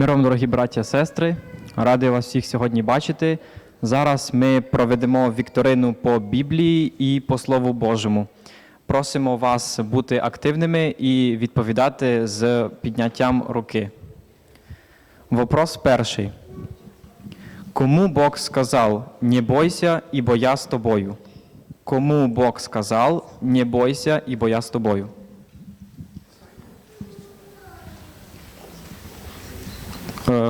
Миром, дорогі браття, сестри, радий вас всіх сьогодні бачити. Зараз ми проведемо вікторину по Біблії і по Слову Божому. Просимо вас бути активними і відповідати з підняттям руки. Вопрос перший. Кому Бог сказав, не бойся, ібо я з тобою? Кому Бог сказав, не бойся, ібо я з тобою?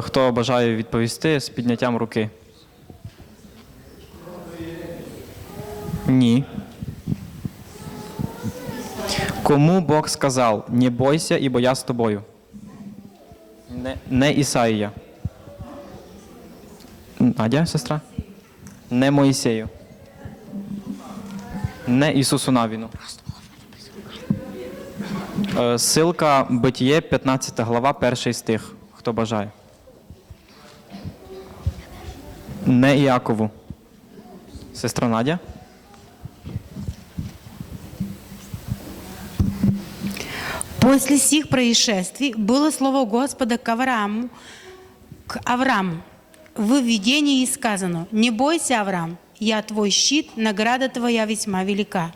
Хто бажає відповісти з підняттям руки? Ні. Кому Бог сказав, не бойся, ібо я з тобою? Не, не Ісаїя. Надя, сестра? Не Моїсею. Не Ісусу Навіну. Е, Силка Битіє, 15 глава, перший стих. Хто бажає? Не Іакову. Сестра Надя? После сих происшествий было слово Господа к Аврааму, к Аврааму. В видении сказано, не бойся, Авраам, я твой щит, награда твоя весьма велика.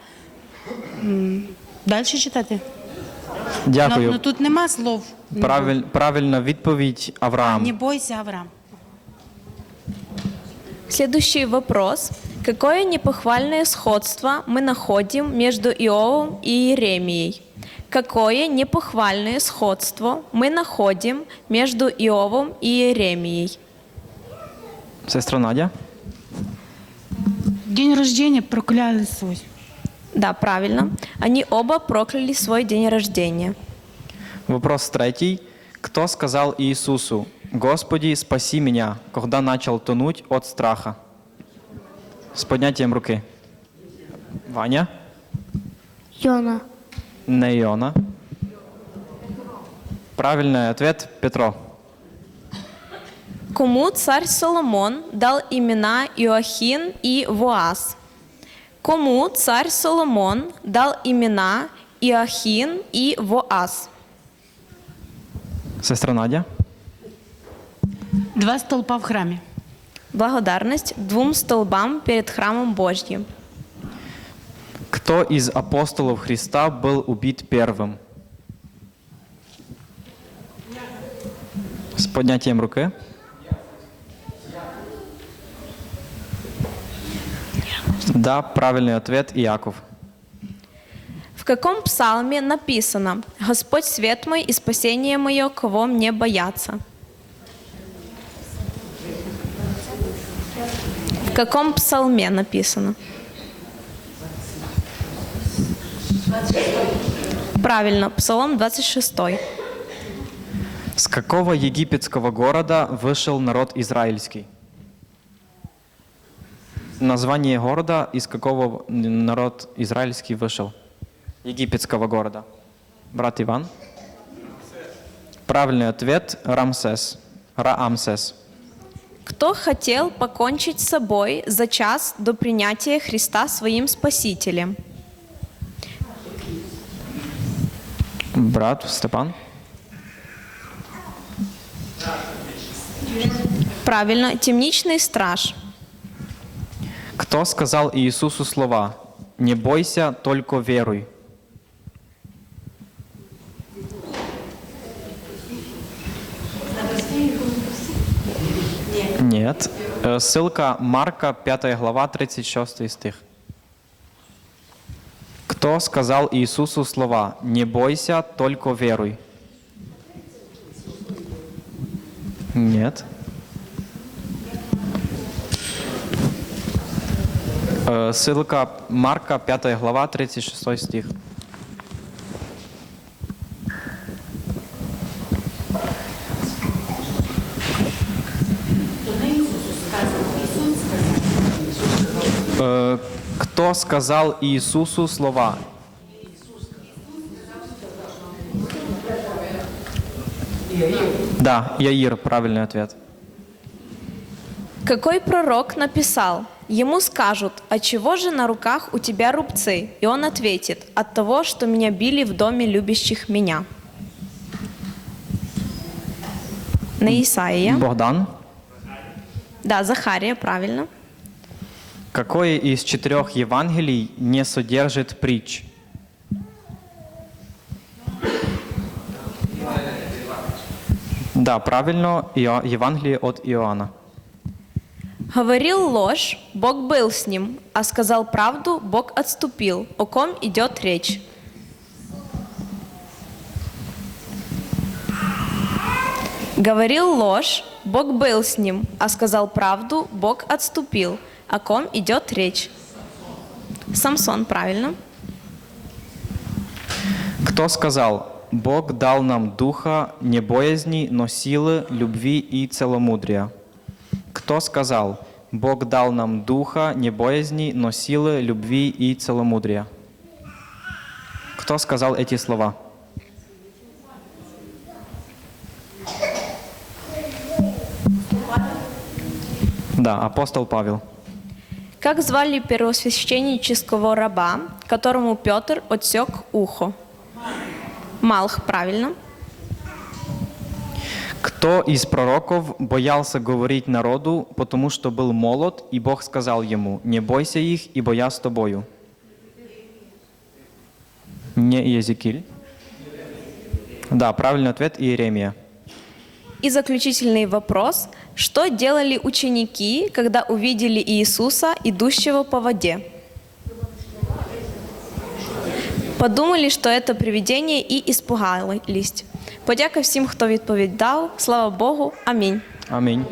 Дальше читати? Дякую. ну тут нема слов. Правиль, правильна відповідь Авраам. Не бойся, Авраам. Следующий вопрос. Какое непохвальное сходство мы находим между Иовом и Иеремией? Какое непохвальное сходство мы находим между Иовом и Иеремией? Сестра Надя? День рождения прокляли свой. Да, правильно. Они оба прокляли свой день рождения. Вопрос третий. Кто сказал Иисусу, «Господи, спаси меня, когда начал тонуть от страха?» С поднятием руки. Ваня? Йона. Не Иона. Правильный ответ Петро. Кому царь Соломон дал имена Иоахин и Воас? Кому царь Соломон дал имена Иоахин и Воас? Сестра Надя? Два столпа в храме. Благодарность двум столбам перед храмом Божьим. Кто из апостолов Христа был убит первым? С поднятием руки. Да, правильный ответ Иаков. В каком псалме написано «Господь свет мой и спасение мое, кого мне бояться»? В каком псалме написано? Правильно, Псалом 26. С какого египетского города вышел народ израильский? Название города, из какого народ израильский вышел? Египетского города. Брат Иван? Правильный ответ – Рамсес. Раамсес. Кто хотел покончить с собой за час до принятия Христа своим Спасителем? Брат Степан? Правильно, темничный страж. Кто сказал Иисусу слова «Не бойся, только веруй»? Нет. Э, Ссылка Марка, 5 глава, 36 стих. Кто сказал Иисусу слова «Не бойся, только веруй»? Нет. Э, Ссылка Марка, 5 глава, 36 стих. Кто сказал Иисусу слова? Да, Яир, правильный ответ. Какой пророк написал? Ему скажут, а чего же на руках у тебя рубцы? И он ответит, от того, что меня били в доме любящих меня. На Исаия. Богдан. Да, Захария, правильно. Какое из четырех Евангелий не содержит притч? Да, правильно, Евангелие от Иоанна. Говорил ложь, Бог был с ним, а сказал правду, Бог отступил. О ком идет речь? Говорил ложь, Бог был с ним, а сказал правду, Бог отступил. О ком идет речь? Самсон, правильно. Кто сказал, Бог дал нам духа не боязни, но силы, любви и целомудрия? Кто сказал, Бог дал нам духа не боязни, но силы, любви и целомудрия? Кто сказал эти слова? Да, апостол Павел. Как звали первосвященнического раба, которому Петр отсек ухо? Малх, правильно. Кто из пророков боялся говорить народу, потому что был молод, и Бог сказал ему, не бойся их, ибо я с тобою? Не Иезекииль? Да, правильный ответ Иеремия. И заключительный вопрос. Что делали ученики, когда увидели Иисуса, идущего по воде? Подумали, що це привидіння і іспугались. Подяка всім, хто відповідав. Слава Богу. Амінь. Амінь.